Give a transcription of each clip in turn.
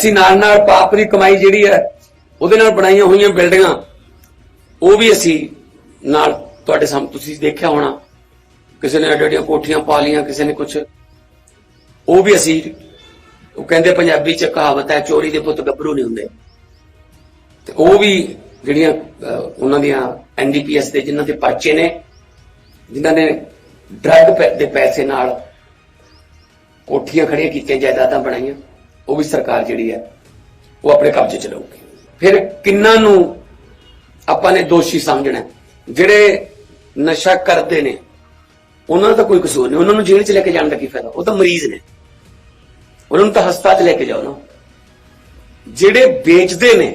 ਅਸੀਂ ਨਾਲ ਨਾਲ ਪਾਪ ਦੀ ਕਮਾਈ ਜਿਹੜੀ ਹੈ, ਉਹਦੇ ਨਾਲ ਬਣਾਈਆਂ ਹੋਈਆਂ ਬਿਲਡਿੰਗਾਂ, ਉਹ ਵੀ ਅਸੀਂ ਨਾਲ ਤੁਹਾਡੇ ਸਾਹਮਣੇ ਤੁਸੀਂ ਦੇਖਿਆ ਹੋਣਾ। ਕਿਸੇ ਨੇ ਅੱਡ ਅੱਡੀਆਂ ਕੋਠੀਆਂ ਪਾ ਲੀਆਂ ਕਿਸੇ ਨੇ ਕੁਝ ਉਹ ਵੀ ਅਸੀਂ, ਉਹ ਕਹਿੰਦੇ ਪੰਜਾਬੀ ਚ ਕਹਾਵਤ ਹੈ, ਚੋਰੀ ਦੇ ਪੁੱਤ ਗੱਭਰੂ ਨਹੀਂ ਹੁੰਦੇ। ਤੇ ਉਹ ਵੀ ਜਿਹੜੀਆਂ ਉਹਨਾਂ ਦੀਆਂ ਐਨਡੀਪੀਐਸ ਦੇ ਜਿਨ੍ਹਾਂ ਦੇ ਪਰਚੇ ਨੇ, ਜਿਨ੍ਹਾਂ ਨੇ ਡਰੱਗ ਪੈ- ਦੇ ਪੈਸੇ ਨਾਲ ਕੋਠੀਆਂ ਖੜੀਆਂ ਕੀਤੀਆਂ, ਜਾਇਦਾਦਾਂ ਬਣਾਈਆਂ। ਉਹ ਵੀ ਸਰਕਾਰ ਜਿਹੜੀ ਹੈ, ਉਹ ਆਪਣੇ ਕਬਜ਼ੇ ਚ ਲਊਗੀ। ਫਿਰ ਕਿੰਨਾਂ ਨੂੰ ਆਪਾਂ ਨੇ ਦੋਸ਼ੀ ਸਮਝਣਾ? ਜਿਹੜੇ ਨਸ਼ਾ ਕਰਦੇ ਨੇ, ਉਹਨਾਂ ਦਾ ਕੋਈ ਕਸੂਰ ਨਹੀਂ। ਉਹਨਾਂ ਨੂੰ ਜੇਲ੍ਹ ਚ ਲੈ ਕੇ ਜਾਣ ਦਾ ਕੀ ਫਾਇਦਾ? ਉਹ ਤਾਂ ਮਰੀਜ਼ ਨੇ। ਉਹਨਾਂ ਨੂੰ ਤਾਂ ਹਸਪਤਾਲ ਚ ਲੈ ਕੇ ਜਾਓ ਨਾ। ਜਿਹੜੇ ਵੇਚਦੇ ਨੇ,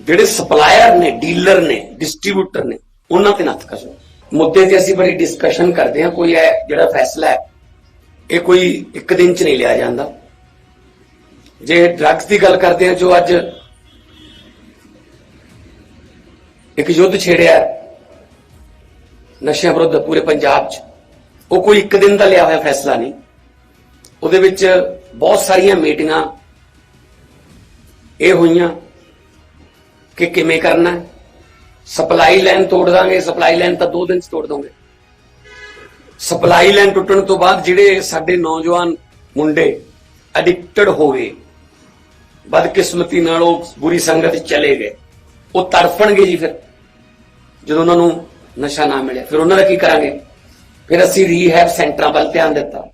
ਜਿਹੜੇ ਸਪਲਾਇਰ ਨੇ, ਡੀਲਰ ਨੇ, ਡਿਸਟ੍ਰੀਬਿਊਟਰ ਨੇ, ਉਹਨਾਂ ਤੇ ਨੱਥ ਕਸੋ। ਮੁੱਦੇ ਤੇ ਅਸੀਂ ਬੜੀ ਡਿਸਕਸ਼ਨ ਕਰਦੇ ਹਾਂ। ਕੋਈ ਹੈ ਜਿਹੜਾ ਫੈਸਲਾ ਹੈ, ਇਹ ਕੋਈ ਇੱਕ ਦਿਨ ਚ ਨਹੀਂ ਲਿਆ ਜਾਂਦਾ। ਜੇ ਡਰੱਗਸ ਦੀ ਗੱਲ ਕਰਦੇ ਹਾਂ ਜੋ ਅੱਜ ਇੱਕ ਯੁੱਧ ਛੇੜਿਆ ਨਸ਼ਿਆਂ ਵਿਰੁੱਧ ਪੂਰੇ ਪੰਜਾਬ 'ਚ, ਉਹ ਕੋਈ ਇੱਕ ਦਿਨ ਦਾ ਲਿਆ ਹੋਇਆ ਫੈਸਲਾ ਨਹੀਂ। ਉਹਦੇ ਵਿੱਚ ਬਹੁਤ ਸਾਰੀਆਂ ਮੀਟਿੰਗਾਂ ਇਹ ਹੋਈਆਂ ਕਿ ਕਿਵੇਂ ਕਰਨਾ ਸਪਲਾਈ ਲਾਈਨ ਤੋੜ ਦਾਂਗੇ, ਸਪਲਾਈ ਲਾਈਨ ਤਾਂ 2 ਦਿਨ 'ਚ ਤੋੜ ਦੋਗੇ। ਸਪਲਾਈ ਲਾਈਨ ਟੁੱਟਣ ਤੋਂ ਬਾਅਦ ਜਿਹੜੇ ਸਾਡੇ ਨੌਜਵਾਨ ਮੁੰਡੇ ਐਡਿਕਟਡ ਹੋ ਗਏ ਬਦਕਿਸਮਤੀ ਨਾਲ ਉਹ ਬੁਰੀ ਸੰਗਤ 'ਚ ਚਲੇ ਗਏ। ਉਹ ਤੜਫਣਗੇ ਜੀ ਫਿਰ। ਜਦੋਂ ਉਹਨਾਂ ਨੂੰ ਨਸ਼ਾ ਨਾ ਮਿਲਿਆ। ਫਿਰ ਉਹਨਾਂ ਦਾ ਕੀ ਕਰਾਂਗੇ? ਫਿਰ ਅਸੀਂ ਰੀਹੈਬ ਸੈਂਟਰਾਂ ਵੱਲ ਧਿਆਨ ਦਿੱਤਾ।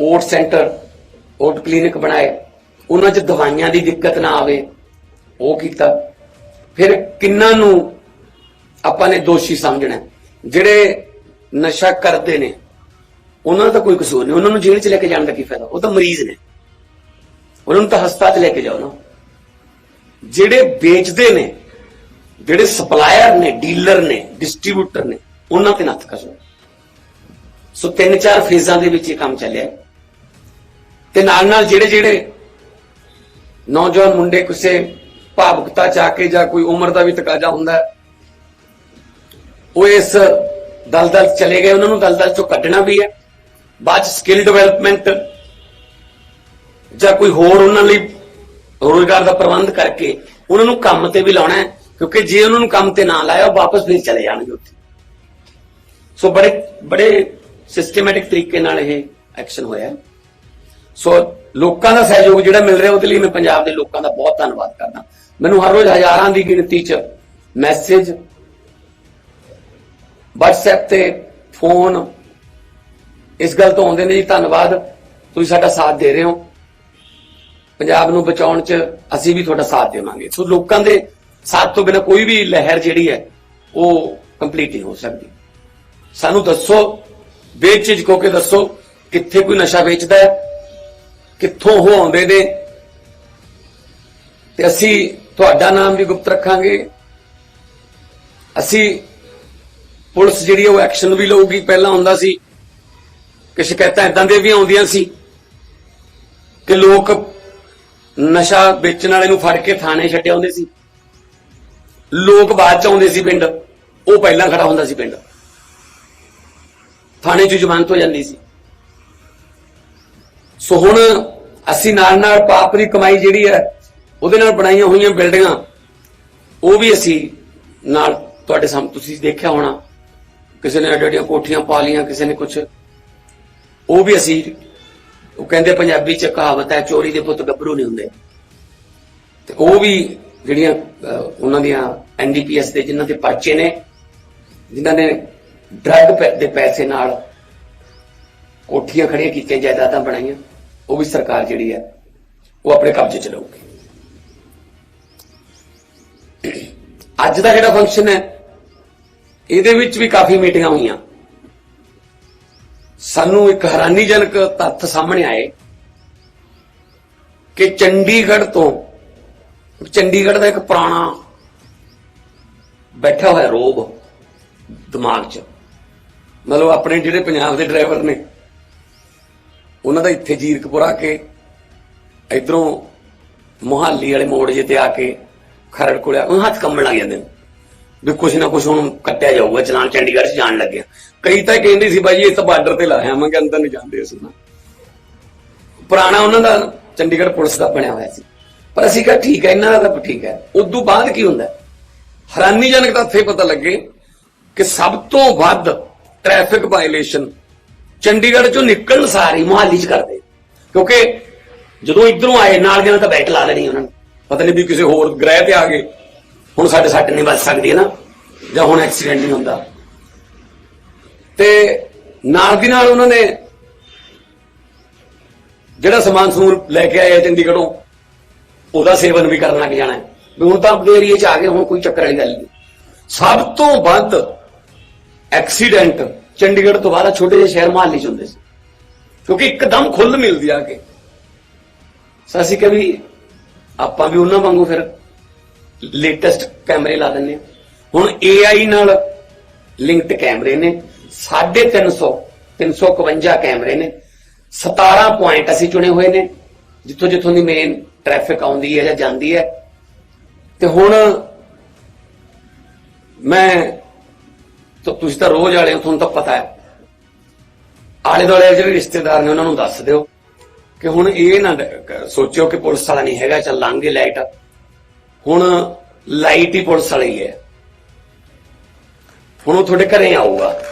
ਓਟ ਸੈਂਟਰ ਓਟ ਕਲੀਨਿਕ ਬਣਾਏ। ਉਹਨਾਂ 'ਚ ਦਵਾਈਆਂ ਦੀ ਦਿੱਕਤ ਨਾ ਆਵੇ। ਉਹ ਕੀਤਾ। ਫਿਰ ਕਿੰਨਾਂ ਨੂੰ ਆਪਾਂ ਨੇ ਦੋਸ਼ੀ ਸਮਝਣਾ ਜਿਹੜੇ ਨਸ਼ਾ ਕਰਦੇ ਨੇ, ਉਹਨਾਂ ਦਾ ਤਾਂ ਕੋਈ ਕਸੂਰ ਨਹੀਂ। ਉਹਨਾਂ ਨੂੰ ਜੇਲ੍ਹ 'ਚ ਲੈ ਕੇ ਜਾਣ ਦਾ ਕੀ ਫਾਇਦਾ? ਉਹ ਤਾਂ ਮਰੀਜ਼ ਨੇ। ਉਹਨਾਂ ਨੂੰ ਤਾਂ ਹਸਪਤਾਲ 'ਚ ਲੈ ਕੇ ਜਾਓ ਨਾ। ਜਿਹੜੇ ਵੇਚਦੇ ਨੇ, ਜਿਹੜੇ ਸਪਲਾਇਰ ਨੇ, ਡੀਲਰ ਨੇ, ਡਿਸਟ੍ਰੀਬਿਊਟਰ ਨੇ, ਉਹਨਾਂ ਤੇ ਨੱਥ ਕਸੋ ਸੋ ਤਿੰਨ ਚਾਰ ਫੇਜ਼ਾਂ ਦੇ ਵਿੱਚ ਇਹ ਕੰਮ ਚੱਲਿਆ। ਤੇ ਨਾਲ ਨਾਲ ਜਿਹੜੇ ਜਿਹੜੇ ਨੌਜਵਾਨ ਮੁੰਡੇ ਕਿਸੇ ਭਾਵੁਕਤਾ ਚ ਆ ਕੇ ਜਾਂ ਕੋਈ ਉਮਰ ਦਾ ਵੀ ਤਕਾਜ਼ਾ ਹੁੰਦਾ ਉਹ ਇਸ ਦਲਦਲ 'ਚ ਚਲੇ ਗਏ। ਉਹਨਾਂ ਨੂੰ ਦਲਦਲ ਚੋਂ ਕੱਢਣਾ ਵੀ ਹੈ। ਬਾਅਦ ਸਕਿੱਲ ਡਿਵੈਲਪਮੈਂਟ ਜਾਂ ਕੋਈ ਹੋਰ ਉਹਨਾਂ ਲਈ ਰੋਜ਼ਗਾਰ ਦਾ ਪ੍ਰਬੰਧ ਕਰਕੇ ਉਹਨਾਂ ਨੂੰ ਕੰਮ ਤੇ ਵੀ ਲਾਉਣਾ ਹੈ, ਕਿਉਂਕਿ ਜੇ ਉਹਨਾਂ ਨੂੰ ਕੰਮ ਤੇ ਨਾ ਲਾਇਆ, ਉਹ ਵਾਪਸ ਫਿਰ ਚਲੇ ਜਾਣਗੇ ਉੱਥੇ। ਸੋ ਬੜੇ ਬੜੇ ਸਿਸਟਮੈਟਿਕ ਤਰੀਕੇ ਨਾਲ ਇਹ ਐਕਸ਼ਨ ਹੋਇਆ ਸੋ ਲੋਕਾਂ ਦਾ ਸਹਿਯੋਗ ਜਿਹੜਾ ਮਿਲ ਰਿਹਾ, ਉਹਦੇ ਲਈ ਮੈਂ ਪੰਜਾਬ ਦੇ ਲੋਕਾਂ ਦਾ ਬਹੁਤ ਧੰਨਵਾਦ ਕਰਦਾ। ਮੈਨੂੰ ਹਰ ਰੋਜ਼ ਹਜ਼ਾਰਾਂ ਦੀ ਗਿਣਤੀ 'ਚ ਮੈਸੇਜ WhatsApp ਤੇ ਫੋਨ ਇਸ ਗੱਲ ਤੋਂ ਆਉਂਦੇ ਨੇ ਜੀ, ਧੰਨਵਾਦ। ਤੁਸੀਂ ਸਾਡਾ ਸਾਥ ਦੇ ਰਹੇ ਹੋ। ਪੰਜਾਬ ਨੂੰ ਬਚਾਉਣ 'ਚ ਅਸੀਂ ਵੀ ਤੁਹਾਡਾ ਸਾਥ ਦੇਵਾਂਗੇ। ਸੋ ਲੋਕਾਂ ਦੇ ਸਾਥ ਤੋਂ ਬਿਨਾਂ ਕੋਈ ਵੀ ਲਹਿਰ ਜਿਹੜੀ ਹੈ, ਉਹ ਕੰਪਲੀਟ ਨਹੀਂ ਹੋ ਸਕਦੀ। ਸਾਨੂੰ ਦੱਸੋ ਬੇਚਿਜਕ ਹੋ ਕੇ ਦੱਸੋ, ਕਿੱਥੇ ਕੋਈ ਨਸ਼ਾ ਵੇਚਦਾ ਹੈ, ਕਿੱਥੋਂ ਉਹ ਆਉਂਦੇ ਨੇ। ਤੇ ਅਸੀਂ ਤੁਹਾਡਾ ਨਾਮ ਵੀ ਗੁਪਤ ਰੱਖਾਂਗੇ। ਅਸੀਂ ਪੁਲਿਸ ਜਿਹੜੀ ਉਹ ਐਕਸ਼ਨ ਵੀ ਲਊਗੀ। ਪਹਿਲਾਂ ਹੁੰਦਾ ਸੀ ਕਿ ਸ਼ਿਕਾਇਤਾਂ ਇਦਾਂ ਦੇ ਵੀ ਆਉਂਦੀਆਂ ਸੀ ਕਿ ਲੋਕ ਨਸ਼ਾ ਵੇਚਣ ਵਾਲੇ ਨੂੰ ਫੜ ਕੇ ਥਾਣੇ ਛੱਡਿਆ ਹੁੰਦੇ ਸੀ। ਲੋਕ ਬਾਅਦ ਚ ਆਉਂਦੇ ਸੀ ਪਿੰਡ। ਉਹ ਪਹਿਲਾਂ ਖੜਾ ਹੁੰਦਾ ਸੀ ਪਿੰਡ। ਥਾਣੇ 'ਚ ਜ਼ਮਾਨਤ ਹੋ ਜਾਂਦੀ ਸੀ। ਸੋ ਹੁਣ ਅਸੀਂ ਨਾਲ ਨਾਲ ਪਾਪ ਦੀ ਕਮਾਈ ਜਿਹੜੀ ਹੈ, ਉਹਦੇ ਨਾਲ ਬਣਾਈਆਂ ਹੋਈਆਂ ਬਿਲਡਿੰਗਾਂ, ਉਹ ਵੀ ਅਸੀਂ ਨਾਲ ਤੁਹਾਡੇ ਸਾਹਮਣੇ ਤੁਸੀਂ ਦੇਖਿਆ ਹੋਣਾ। ਕਿਸੇ ਨੇ ਅੱਡ ਅੱਡੀਆਂ ਕੋਠੀਆਂ ਪਾ ਲੀਆਂ ਕਿਸੇ ਨੇ ਕੁਝ ਉਹ ਵੀ ਅਸੀਂ ਉਹ ਕਹਿੰਦੇ ਪੰਜਾਬੀ 'ਚ ਕਹਾਵਤ ਹੈ, ਚੋਰੀ ਦੇ ਪੁੱਤ ਗੱਭਰੂ ਨਹੀਂ ਹੁੰਦੇ। ਤੇ ਉਹ ਵੀ ਜਿਹੜੀਆਂ ਉਹਨਾਂ ਦੀਆਂ ਐਨਡੀਪੀਐਸ ਦੇ ਜਿਨ੍ਹਾਂ ਦੇ ਪਰਚੇ ਨੇ, ਜਿਨ੍ਹਾਂ ਨੇ ਡਰੱਗ ਪੈ- ਦੇ ਪੈਸੇ ਨਾਲ ਕੋਠੀਆਂ ਖੜੀਆਂ ਕੀਤੀਆਂ, ਜਾਇਦਾਦਾਂ ਬਣਾਈਆਂ, ਉਹ ਵੀ ਸਰਕਾਰ ਜਿਹੜੀ ਹੈ, ਉਹ ਆਪਣੇ ਕਬਜ਼ੇ ਚ ਲਊਗੀ। ਅੱਜ ਦਾ ਜਿਹੜਾ ਫੰਕਸ਼ਨ ਹੈ, ਇਹਦੇ ਵਿੱਚ ਵੀ ਕਾਫੀ ਮੀਟਿੰਗਾਂ ਹੋਈਆਂ। ਸਾਨੂੰ ਇੱਕ ਹੈਰਾਨੀਜਨਕ ਤੱਥ ਸਾਹਮਣੇ ਆਏ ਕਿ ਚੰਡੀਗੜ੍ਹ ਤੋਂ, ਚੰਡੀਗੜ੍ਹ ਦਾ ਇੱਕ ਪੁਰਾਣਾ ਬੈਠਾ ਹੋਇਆ ਰੋਬ ਦਿਮਾਗ 'ਚ, ਮਤਲਬ ਆਪਣੇ ਜਿਹੜੇ ਪੰਜਾਬ ਦੇ ਡਰਾਈਵਰ ਨੇ, ਉਹਨਾਂ ਦਾ ਇੱਥੇ ਜੀਰਕਪੁਰਾ ਕੇ, ਇਧਰੋਂ ਮੁਹਾਲੀ ਵਾਲੇ ਮੋੜ ਜੇ ਤੇ ਆ ਕੇ ਖਰੜ ਕੋਲ ਆ ਉਹ ਹੱਥ ਕੰਬਣ ਲੱਗ ਜਾਂਦੇ ਨੇ। ਵੀ ਕੁਛ ਨਾ ਕੁਛ ਹੁਣ ਕੱਟਿਆ ਜਾਊਗਾ, ਚਲਾਨ ਚੰਡੀਗੜ੍ਹ 'ਚ ਜਾਣ ਲੱਗਿਆ ਕਈ ਤਾਂ ਕਹਿੰਦੇ ਸੀ ਬਾਈ ਇਹ ਤਾਂ ਬਾਰਡਰ ਤੇ ਲਾਇਆ ਮੈਂ ਅੰਦਰ ਨਹੀਂ ਜਾਂਦੇ ਅਸੀਂ ਨਾ ਪੁਰਾਣਾ ਉਹਨਾਂ ਦਾ ਚੰਡੀਗੜ੍ਹ ਪੁਲਿਸ ਦਾ ਬਣਿਆ ਹੋਇਆ ਸੀ। ਪਰ ਅਸੀਂ ਕਿਹਾ ਠੀਕ ਹੈ, ਇਹਨਾਂ ਦਾ ਤਾਂ ਠੀਕ ਹੈ। ਉਦੋਂ ਬਾਅਦ ਕੀ ਹੁੰਦਾ? ਹੈਰਾਨੀਜਨਕ ਤਾਂ ਇੱਥੇ ਪਤਾ ਲੱਗੇ ਕਿ ਸਭ ਤੋਂ ਵੱਧ ਟ੍ਰੈਫਿਕ ਵਾਇਲੇਸ਼ਨ ਚੰਡੀਗੜ੍ਹ ਚੋਂ ਨਿਕਲਣ ਸਾਰੀ ਮੁਹੱਲੀ ਚ ਕਰਦੇ। ਕਿਉਂਕਿ ਜਦੋਂ ਇਧਰੋਂ ਆਏ, ਨਾਲ ਦੇ ਨਾਲ ਤਾਂ ਬੈਕ ਲਾ ਲੈਣੀ ਉਹਨਾਂ ਨੇ। ਪਤਾ ਨਹੀਂ ਵੀ ਕਿਸੇ ਹੋਰ ਗ੍ਰਹਿ ਤੇ ਆ ਗਏ। ਹੁਣ ਸਾਡੇ ਸੱਟ ਨਹੀਂ ਵੱਜ ਸਕਦੀ ਹੈ ਨਾ, ਜਾਂ ਹੁਣ ਐਕਸੀਡੈਂਟ ਨਹੀਂ ਹੁੰਦਾ। ਤੇ ਨਾਲ ਦੀ ਨਾਲ ਉਹਨਾਂ ਨੇ ਜਿਹੜਾ ਸਮਾਨ ਸਮੂਨ ਲੈ ਕੇ ਆਏ ਆ ਚੰਡੀਗੜ੍ਹੋਂ, ਉਹਦਾ ਸੇਵਨ ਵੀ ਕਰਨ ਲੱਗ ਜਾਣਾ ਹੈ। ਵੀ ਹੁਣ ਤਾਂ ਆਪਣੇ ਏਰੀਏ 'ਚ ਆ ਗਏ, ਹੁਣ ਕੋਈ ਚੱਕਰ ਵਾਲੀ ਗੱਲ ਨਹੀਂ। ਸਭ ਤੋਂ ਵੱਧ ਐਕਸੀਡੈਂਟ ਚੰਡੀਗੜ੍ਹ ਤੋਂ ਬਾਹਰ ਛੋਟੇ ਜਿਹੇ ਸ਼ਹਿਰ ਮਹੱਲੇ 'ਚ ਹੁੰਦੇ ਸੀ। ਕਿਉਂਕਿ ਇੱਕਦਮ ਖੁੱਲ ਮਿਲਦੀ ਆ ਕੇ। ਸੋ ਅਸੀਂ ਕਿ ਵੀ ਆਪਾਂ ਵੀ ਉਹਨਾਂ ਵਾਂਗੂ ਫਿਰ ਲੇਟੈਸਟ ਕੈਮਰੇ ਲਾ ਦਿੰਦੇ ਹਾਂ। ਹੁਣ AI ਨਾਲ ਲਿੰਕਡ ਕੈਮਰੇ ਨੇ 350 351 ਕੈਮਰੇ ਨੇ 17 ਪੁਆਇੰਟ ਅਸੀਂ ਚੁਣੇ ਹੋਏ ਨੇ, ਜਿੱਥੋਂ ਜਿੱਥੋਂ ਦੀ ਮੇਨ ਟ੍ਰੈਫਿਕ ਆਉਂਦੀ ਹੈ ਜਾਂ ਜਾਂਦੀ ਹੈ। ਤੇ ਹੁਣ ਮੈਂ ਤੁਸੀਂ ਤਾਂ ਰੋਜ਼ ਵਾਲੇ ਹੋ, ਤੁਹਾਨੂੰ ਤਾਂ ਪਤਾ ਹੈ। ਆਲੇ ਦੁਆਲੇ ਜਿਹੜੇ ਰਿਸ਼ਤੇਦਾਰ ਨੇ, ਉਹਨਾਂ ਨੂੰ ਦੱਸ ਦਿਓ ਕਿ ਹੁਣ ਇਹ ਨਾ ਸੋਚਿਓ ਕਿ ਪੁਲਿਸ ਵਾਲਾ ਨਹੀਂ ਹੈਗਾ, ਚੱਲ ਲਾਂਗੇ ਲਾਈਟ ਹੁਣ ਲਾਈਟ ਹੀ ਪੁਲਿਸ ਵਾਲੀ ਹੈ। ਹੁਣ ਉਹ ਤੁਹਾਡੇ ਘਰੇ ਆਊਗਾ।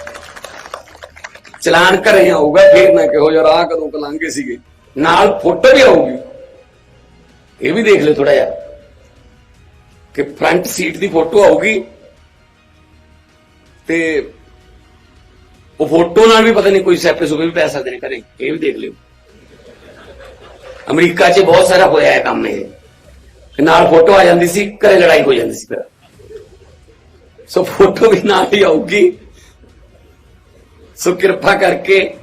ਚਲਾਨ ਘਰੇ ਆਊਗਾ, ਫੇਰ ਨਾ ਕਿਹੋ ਯਾਰ ਆਹ ਕਦੋਂ ਕਲਾਂਗੇ ਸੀਗੇ। ਨਾਲ ਫੋਟੋ ਵੀ ਆਊਗੀ। ਇਹ ਵੀ ਦੇਖ ਲਿਓ ਥੋੜਾ ਜਿਹਾ ਕਿ ਫਰੰਟ ਸੀਟ ਦੀ ਫੋਟੋ ਆਊਗੀ ਤੇ ਉਹ ਫੋਟੋ ਨਾਲ ਵੀ ਪਤਾ ਨਹੀਂ ਕੋਈ ਸੈਪੇ ਸੁਪੇ ਵੀ ਪੈ ਸਕਦੇ ਨੇ ਘਰੇ। ਇਹ ਵੀ ਦੇਖ ਲਿਓ। ਅਮਰੀਕਾ 'ਚ ਬਹੁਤ ਸਾਰਾ ਹੋਇਆ ਹੈ ਕੰਮ ਇਹ। ਨਾਲ ਫੋਟੋ ਆ ਜਾਂਦੀ ਸੀ, ਘਰੇ ਲੜਾਈ ਹੋ ਜਾਂਦੀ ਸੀ ਫਿਰ। ਸੋ ਫੋਟੋ ਵੀ ਨਾਲ ਹੀ ਆਊਗੀ। ਸੋ ਕਿਰਪਾ ਕਰਕੇ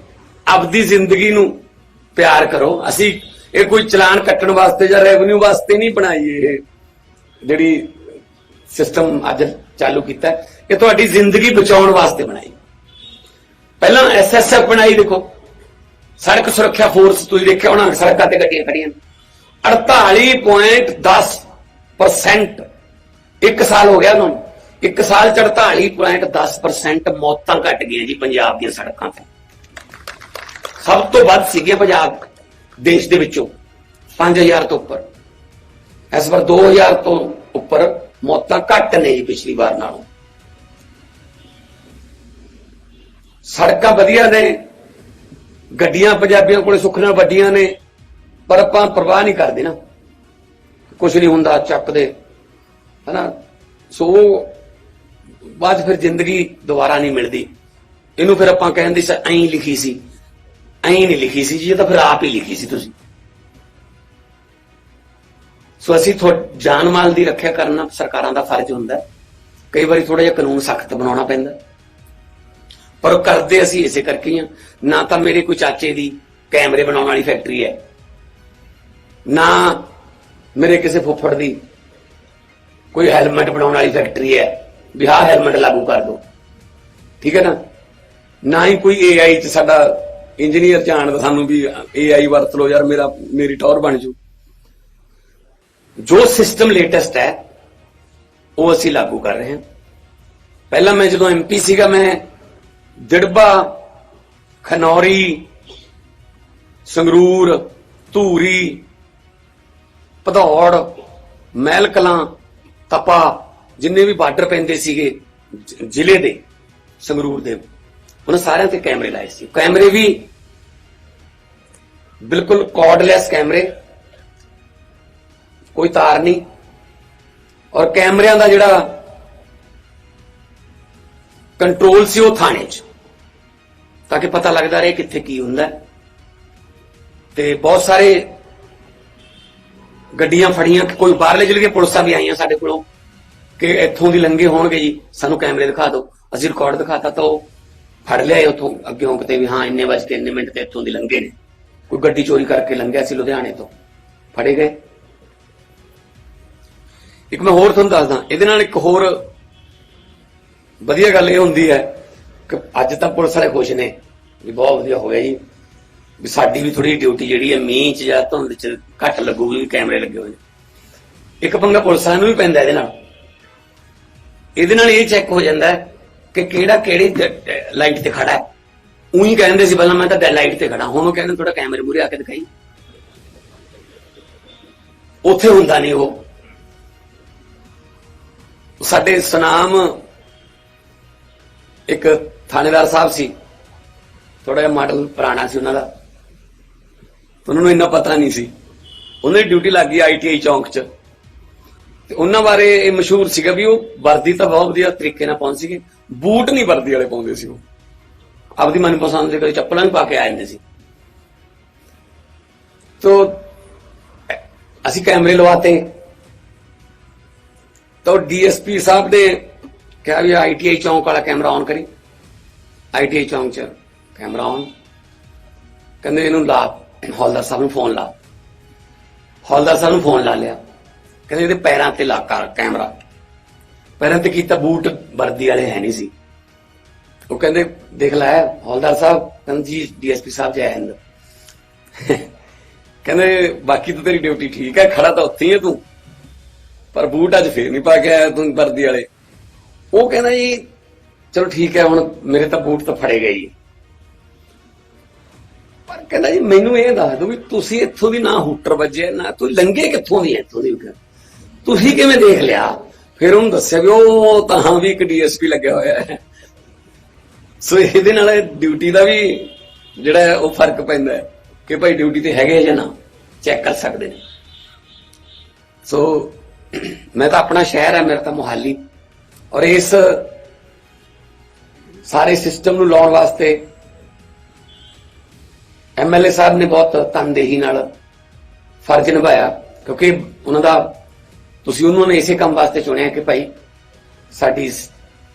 ਆਪਦੀ ਜ਼ਿੰਦਗੀ ਨੂੰ ਪਿਆਰ ਕਰੋ। ਅਸੀਂ ਇਹ ਕੋਈ ਚਲਾਨ ਕੱਟਣ ਵਾਸਤੇ ਜਾਂ ਰੈਵਨਿਊ ਵਾਸਤੇ ਨਹੀਂ ਬਣਾਈ ਇਹ ਜਿਹੜੀ ਸਿਸਟਮ ਅੱਜ ਚਾਲੂ ਕੀਤਾ ਇਹ ਤੁਹਾਡੀ ਜ਼ਿੰਦਗੀ ਬਚਾਉਣ ਵਾਸਤੇ ਬਣਾਈ। ਪਹਿਲਾਂ ਐਸਐਸਐਫ ਬਣਾਈ ਦੇਖੋ। ਸੜਕ ਸੁਰੱਖਿਆ ਫੋਰਸ ਤੁਸੀਂ ਦੇਖਿਆ ਹੋਣਾ, ਸੜਕਾਂ ਤੇ ਗੱਡੀਆਂ ਖੜੀਆਂ 48.10% ਇੱਕ ਸਾਲ ਹੋ ਗਿਆ ਉਹਨਾਂ ਨੂੰ। ਇੱਕ ਸਾਲ ਚ 48.10% ਮੌਤਾਂ ਘਟ ਗਈਆਂ ਜੀ ਪੰਜਾਬ ਦੀਆਂ ਸੜਕਾਂ ਤੇ। ਸਭ ਤੋਂ ਵੱਧ ਸੀਗੀਆਂ ਪੰਜਾਬ ਦੇਸ਼ ਦੇ ਵਿੱਚੋਂ 5000 ਤੋਂ ਉੱਪਰ। ਇਸ ਵਾਰ 2000 ਤੋਂ ਉੱਪਰ ਮੌਤਾਂ ਘੱਟ ਨੇ ਜੀ ਪਿਛਲੀ ਵਾਰ ਨਾਲੋਂ। ਸੜਕਾਂ ਵਧੀਆ ਨੇ। ਗੱਡੀਆਂ ਪੰਜਾਬੀਆਂ ਕੋਲੇ ਸੁੱਖ ਨਾਲ ਵੱਡੀਆਂ ਨੇ। ਪਰ ਆਪਾਂ ਪਰਵਾਹ ਨਹੀਂ ਕਰਦੇ ਨਾ। ਕੁਝ ਨਹੀਂ ਹੁੰਦਾ ਚੱਕਦੇ। ਹਨਾ? ਸੋ ਉਹ ਬਾਅਦ 'ਚ ਫਿਰ ਜ਼ਿੰਦਗੀ ਦੁਬਾਰਾ ਨਹੀਂ ਮਿਲਦੀ। ਇਹਨੂੰ ਫਿਰ ਆਪਾਂ ਕਹਿੰਦੇ ਸੀ, ਐਂ ਲਿਖੀ ਸੀ। ਐਂ ਨਹੀਂ ਲਿਖੀ ਸੀ ਜੀ, ਇਹ ਤਾਂ ਫਿਰ ਆਪ ਹੀ ਲਿਖੀ ਸੀ ਤੁਸੀਂ। ਸੋ ਅਸੀਂ ਥੋ, ਜਾਨ ਮਾਲ ਦੀ ਰੱਖਿਆ ਕਰਨਾ ਸਰਕਾਰਾਂ ਦਾ ਫਰਜ਼ ਹੁੰਦਾ। ਕਈ ਵਾਰੀ ਥੋੜਾ ਜਿਹਾ ਕਾਨੂੰਨ ਸਖਤ ਬਣਾਉਣਾ ਪੈਂਦਾ। ਪਰ ਉਹ ਕਰਦੇ ਅਸੀਂ ਇਸੇ ਕਰਕੇ ਹੀ ਹਾਂ ਨਾ ਤਾਂ ਮੇਰੇ ਕੋਈ ਚਾਚੇ ਦੀ ਕੈਮਰੇ ਬਣਾਉਣ ਵਾਲੀ ਫੈਕਟਰੀ ਹੈ। ਨਾ ਮੇਰੇ ਕਿਸੇ ਫੁੱਫੜ ਦੀ ਕੋਈ ਹੈਲਮਟ ਬਣਾਉਣ ਵਾਲੀ ਫੈਕਟਰੀ ਹੈ ਬਿਹਾਰ ਹੈਲਮਟ ਲਾਗੂ ਕਰ ਦੋ। ਠੀਕ ਹੈ ਨਾ? ਨਾ ਹੀ ਕੋਈ AI ਚ ਸਾਡਾ ਇੰਜੀਨੀਅਰ ਜਾਣਦਾ ਸਾਨੂੰ ਵੀ AI ਵਰਤ ਲਓ, ਯਾਰ ਮੇਰਾ, ਮੇਰੀ ਟੌਰ ਬਣ ਜੂ। ਜੋ ਸਿਸਟਮ ਲੇਟੈਸਟ ਹੈ, ਉਹ ਅਸੀਂ ਲਾਗੂ ਕਰ ਰਹੇ ਹਾਂ। ਪਹਿਲਾਂ ਮੈਂ ਜਦੋਂ ਐਮਪੀ ਸੀਗਾ, ਮੈਂ ਦਿੜਬਾ ਖਨੌਰੀ, ਸੰਗਰੂਰ, ਧੂਰੀ ਭਦੌੜ ਮਹਿਲ ਕਲਾਂ ਤਪਾ, ਜਿੰਨੇ ਵੀ ਬਾਰਡਰ ਪੈਂਦੇ ਸੀਗੇ ਜ਼ਿਲ੍ਹੇ ਦੇ, ਸੰਗਰੂਰ ਦੇ, ਉਹਨਾਂ ਸਾਰਿਆਂ ਤੇ ਕੈਮਰੇ ਲਾਏ ਸੀ ਕੈਮਰੇ ਵੀ ਬਿਲਕੁਲ ਕਾਰਡਲੈਸ ਕੈਮਰੇ, ਕੋਈ ਤਾਰ ਨਹੀਂ ਔਰ ਕੈਮਰਿਆਂ ਦਾ ਜਿਹੜਾ ਕੰਟਰੋਲ ਸੀ ਉਹ ਥਾਣੇ 'ਚ ਤਾਂ ਕਿ ਪਤਾ ਲੱਗਦਾ ਰਹੇ ਕਿੱਥੇ ਕੀ ਹੁੰਦਾ ਹੈ। ਤੇ ਬਹੁਤ ਸਾਰੇ ਗੱਡੀਆਂ ਫੜੀਆਂ ਕੋਈ ਬਾਹਰਲੇ ਜ਼ਿਲ੍ਹੇ ਪੁਲਿਸਾਂ ਵੀ ਆਈਆਂ ਸਾਡੇ ਕੋਲੋਂ ਕਿ ਇੱਥੋਂ ਦੀ ਲੰਘੇ ਹੋਣਗੇ ਜੀ, ਸਾਨੂੰ ਕੈਮਰੇ ਦਿਖਾ ਦਿਓ। ਅਸੀਂ ਰਿਕਾਰਡ ਦਿਖਾਤਾ ਤਾਂ ਉਹ ਫੜ ਲਿਆਏ ਉੱਥੋਂ, ਅੱਗੇੋਂ ਕਿਤੇ ਵੀ ਹਾਂ, ਇੰਨੇ ਵਜੇ ਤੇ ਇੰਨੇ ਮਿੰਟ ਤੇ ਇੱਥੋਂ ਦੀ ਲੰਘੇ ਨੇ। ਕੋਈ ਗੱਡੀ ਚੋਰੀ ਕਰਕੇ ਲੰਘਿਆ ਸੀ ਲੁਧਿਆਣੇ ਤੋਂ। ਫੜੇ ਗਏ। ਇੱਕ ਮੈਂ ਹੋਰ ਤੁਹਾਨੂੰ ਦੱਸਦਾ, ਇਹਦੇ ਨਾਲ ਇੱਕ ਹੋਰ ਵਧੀਆ ਗੱਲ ਇਹ ਹੁੰਦੀ ਹੈ ਕਿ ਅੱਜ ਤਾਂ ਪੁਲਿਸ ਵਾਲੇ ਖੁਸ਼ ਨੇ ਵੀ ਬਹੁਤ ਵਧੀਆ ਹੋ ਗਿਆ ਜੀ। ਵੀ ਸਾਡੀ ਵੀ ਥੋੜੀ ਡਿਊਟੀ ਜਿਹੜੀ ਹੈ, ਮੀਂਹ ਚ ਜਾਂ ਧੁੰਦ ਚ ਘੱਟ ਲੱਗੂਗੀ ਕੈਮਰੇ ਲੱਗੇ ਹੋਏ ਇੱਕ ਪੰਗਾ ਪੁਲਿਸ ਨੂੰ ਵੀ ਪੈਂਦਾ ਇਹਦੇ ਨਾਲ। ਇਹਦੇ ਨਾਲ ਇਹ ਚੈੱਕ ਹੋ ਜਾਂਦਾ ਕਿ ਕਿਹੜਾ ਕਿਹੜੀ ਲਾਈਟ ਤੇ ਖੜਾ ਹੈ। ਉਹੀ ਕਹਿੰਦੇ ਸੀ, ਪਹਿਲਾਂ ਮੈਂ ਤਾਂ ਲਾਈਟ ਤੇ ਖੜਾ, ਹੁਣ ਉਹ ਕਹਿੰਦੇ ਥੋੜਾ ਕੈਮਰੇ ਮੂਰੇ ਆ ਕੇ ਦਿਖਾਈ। ਉੱਥੇ ਹੁੰਦਾ ਨਹੀਂ ਉਹ। ਸਾਡੇ ਸਨਾਮ ਇੱਕ ਥਾਣੇਦਾਰ ਸਾਹਿਬ ਸੀ ਥੋੜਾ ਜਿਹਾ ਮਾਡਲ ਪੁਰਾਣਾ ਸੀ ਉਹਨਾਂ ਦਾ। ਉਹਨਾਂ ਨੂੰ ਇੰਨਾ ਪਤਾ ਨਹੀਂ ਸੀ। ਉਹਨਾਂ ਦੀ ਡਿਊਟੀ ਲੱਗ ਗਈ ਆਈਟੀਆਈ ਚੌਂਕ 'ਚ। ਤੇ ਉਹਨਾਂ ਬਾਰੇ ਇਹ ਮਸ਼ਹੂਰ ਸੀਗਾ ਵੀ ਉਹ ਵਰਦੀ ਤਾਂ ਬਹੁਤ ਵਧੀਆ ਤਰੀਕੇ ਨਾਲ ਪਹੁੰਚ ਸੀਗੇ। ਬੂਟ ਨਹੀਂ ਵਰਦੀ ਵਾਲੇ ਪਾਉਂਦੇ ਸੀ ਉਹ। ਆਪਦੀ ਮਨਪਸੰਦ ਦੇ ਕੋਈ ਚੱਪਲਾਂ ਵੀ ਪਾ ਕੇ ਆ ਜਾਂਦੇ ਸੀ। ਤੋ, ਅਸੀਂ ਕੈਮਰੇ ਲਵਾਤੇ। ਤਾਂ ਡੀਐਸਪੀ ਸਾਹਿਬ ਨੇ ਕਿਹਾ ਵੀ ਆਈਟੀਆਈ ਚੌਂਕ ਵਾਲਾ ਕੈਮਰਾ ਔਨ ਕਰੀ। ਆਈਟੀਆਈ ਚੌਂਕ 'ਚ ਕੈਮਰਾ ਔਨ ਕਹਿੰਦੇ ਇਹਨੂੰ ਲਾ। ਹੌਲਦਾਰ ਸਾਹਿਬ ਨੂੰ ਫੋਨ ਲਾ। ਹੌਲਦਾਰ ਸਾਹਿਬ ਨੂੰ ਫੋਨ ਲਾ ਲਿਆ। ਕਹਿੰਦੇ ਇਹਦੇ ਪੈਰਾਂ ਤੇ ਲਾ ਕਰ ਕੈਮਰਾ। ਪੈਰਾਂ ਤੇ ਕੀਤਾ ਬੂਟ, ਵਰਦੀ ਵਾਲੇ ਹੈ ਨਹੀਂ ਸੀ। ਉਹ ਕਹਿੰਦੇ, ਦੇਖ ਲੈ, ਹੌਲਦਾਰ ਸਾਹਿਬ, ਕਹਿੰਦੇ ਜੀ, ਡੀਐਸਪੀ ਸਾਹਿਬ ਜੈ ਹਿੰਦ। ਕਹਿੰਦੇ, ਬਾਕੀ ਤਾਂ ਤੇਰੀ ਡਿਊਟੀ ਠੀਕ ਹੈ, ਖੜਾ ਤਾਂ ਉੱਥੇ ਹੀ ਹੈ ਤੂੰ। ਪਰ ਬੂਟ ਅੱਜ ਫੇਰ ਨਹੀਂ ਪਾ ਕੇ ਆਇਆ ਤੂੰ ਵਰਦੀ ਵਾਲੇ। ਉਹ ਕਹਿੰਦਾ ਜੀ, ਚਲੋ ਠੀਕ ਹੈ, ਹੁਣ ਮੇਰੇ ਤਾਂ ਬੂਟ ਤਾਂ ਫੜੇ ਗਏ ਜੀ। ਕਹਿੰਦਾ ਜੀ, ਮੈਨੂੰ ਇਹ ਦੱਸ ਦਿਓ ਵੀ ਤੁਸੀਂ ਇੱਥੋਂ ਦੀ ਨਾ ਹੂਟਰ ਵੱਜੇ, ਨਾ ਤੁਸੀਂ ਲੰਗੇ ਕਿੱਥੋਂ ਦੀ ਹੈ ਇੱਥੋਂ ਦੀ? ਤੁਸੀਂ ਕਿਵੇਂ ਦੇਖ ਲਿਆ? ਫਿਰ ਉਹਨੂੰ ਦੱਸਿਆ ਵੀ ਉਹ ਤਾਂ ਵੀ ਇੱਕ ਡੀਐਸਪੀ ਲੱਗਿਆ ਹੋਇਆ ਹੈ। ਸੋ ਇਹਦੇ ਨਾਲ ਡਿਊਟੀ ਦਾ ਵੀ ਜਿਹੜਾ ਉਹ ਫ਼ਰਕ ਪੈਂਦਾ ਹੈ ਕਿ ਭਾਈ ਡਿਊਟੀ ਤੇ ਹੈਗੇ ਜਾਂ ਨਾ, ਚੈੱਕ ਕਰ ਸਕਦੇ ਨੇ। ਸੋ ਮੈਂ ਤਾਂ ਆਪਣਾ ਸ਼ਹਿਰ ਹੈ, ਮੇਰਾ ਤਾਂ ਮੁਹਾਲੀ। ਔਰ ਇਸ ਸਾਰੇ ਸਿਸਟਮ ਨੂੰ ਲਾਉਣ ਵਾਸਤੇ ਐਮਐਲਏ ਸਾਹਿਬ ਨੇ ਬਹੁਤ ਤਨਦੇਹੀ ਨਾਲ ਫਰਜ਼ ਨਿਭਾਇਆ, ਕਿਉਂਕਿ ਉਹਨਾਂ ਦਾ, ਤੁਸੀਂ ਉਹਨਾਂ ਨੇ ਇਸੇ ਕੰਮ ਵਾਸਤੇ ਚੁਣਿਆ ਕਿ ਭਾਈ ਸਾਡੀ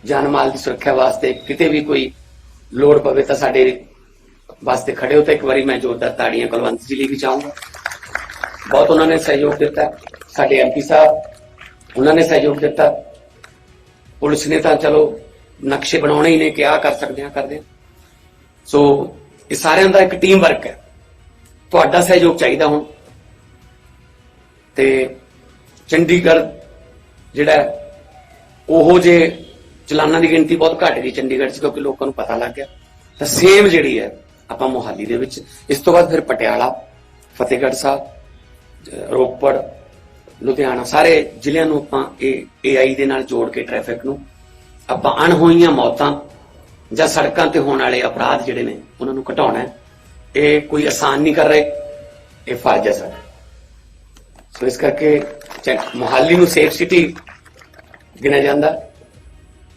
ਜਾਨ ਮਾਲ ਦੀ ਸੁਰੱਖਿਆ ਵਾਸਤੇ ਕਿਤੇ ਵੀ ਕੋਈ ਲੋੜ ਪਵੇ ਤਾਂ ਸਾਡੇ ਵਾਸਤੇ ਖੜੇ ਹੋ ਤਾਂ ਇੱਕ ਵਾਰੀ ਮੈਂ ਜ਼ੋਰਦਾਰ ਤਾੜੀਆਂ ਕੁਲਵੰਤ ਜੀ ਲਈ ਵੀ ਚਾਹੂੰਗਾ ਬਹੁਤ ਉਹਨਾਂ ਨੇ ਸਹਿਯੋਗ ਦਿੱਤਾ। ਸਾਡੇ ਐਮਪੀ ਸਾਹਿਬ, ਉਹਨਾਂ ਨੇ ਸਹਿਯੋਗ ਦਿੱਤਾ। ਪੁਲਿਸ ਨੇ ਤਾਂ ਚਲੋ ਨਕਸ਼ੇ ਬਣਾਉਣੇ ਹੀ ਨੇ ਕਿ ਆ ਕਰ ਸਕਦੇ ਆ ਕਰਦੇ ਆ ਸੋ ਇਹ ਸਾਰਿਆਂ ਦਾ ਇੱਕ ਟੀਮ ਵਰਕ ਹੈ। ਤੁਹਾਡਾ ਸਹਿਯੋਗ ਚਾਹੀਦਾ ਹੁਣ। ਤੇ ਚੰਡੀਗੜ੍ਹ ਜਿਹੜਾ ਹੈ, ਉਹੋ ਜੇ ਚਲਾਨਾਂ ਦੀ ਗਿਣਤੀ ਬਹੁਤ ਘਟ ਗਈ ਚੰਡੀਗੜ੍ਹ 'ਚ ਕਿਉਂਕਿ ਲੋਕਾਂ ਨੂੰ ਪਤਾ ਲੱਗ ਗਿਆ। ਤਾਂ ਸੇਮ ਜਿਹੜੀ ਹੈ ਆਪਾਂ ਮੋਹਾਲੀ ਦੇ ਵਿੱਚ। ਇਸ ਤੋਂ ਬਾਅਦ ਫਿਰ ਪਟਿਆਲਾ ਫਤਿਹਗੜ੍ਹ ਸਾਹਿਬ ਰੋਪੜ ਲੁਧਿਆਣਾ ਸਾਰੇ ਜ਼ਿਲ੍ਹਿਆਂ ਨੂੰ ਆਪਾਂ ਇਹ ਏਆਈ ਦੇ ਨਾਲ ਜੋੜ ਕੇ ਟ੍ਰੈਫਿਕ ਨੂੰ। ਆਪਾਂ ਅਣਹੋਈਆਂ ਮੌਤਾਂ ਜਾਂ ਸੜਕਾਂ ਤੇ ਹੋਣ ਵਾਲੇ ਅਪਰਾਧ ਜਿਹੜੇ ਨੇ, ਉਹਨਾਂ ਨੂੰ ਘਟਾਉਣਾ ਇਹ ਕੋਈ ਆਸਾਨ ਨਹੀਂ ਕਰ ਰਹੇ, ਇਹ ਫਰਜ਼ ਹੈ ਸਾਡਾ। ਸੋ ਇਸ ਕਰਕੇ ਚੈੱਕ ਮੁਹਾਲੀ ਨੂੰ ਸੇਫ ਸਿਟੀ ਗਿਣਿਆ ਜਾਂਦਾ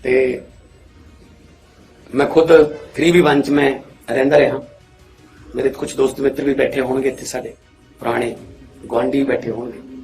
ਤੇ ਮੈਂ ਖੁਦ 3v1 ਚ ਮੈਂ ਰਹਿੰਦਾ ਰਿਹਾ। ਮੇਰੇ ਕੁਝ ਦੋਸਤ ਮਿੱਤਰ ਵੀ ਬੈਠੇ ਹੋਣਗੇ ਇੱਥੇ ਸਾਡੇ, ਪੁਰਾਣੇ ਗੁਆਂਢੀ ਵੀ ਬੈਠੇ ਹੋਣਗੇ।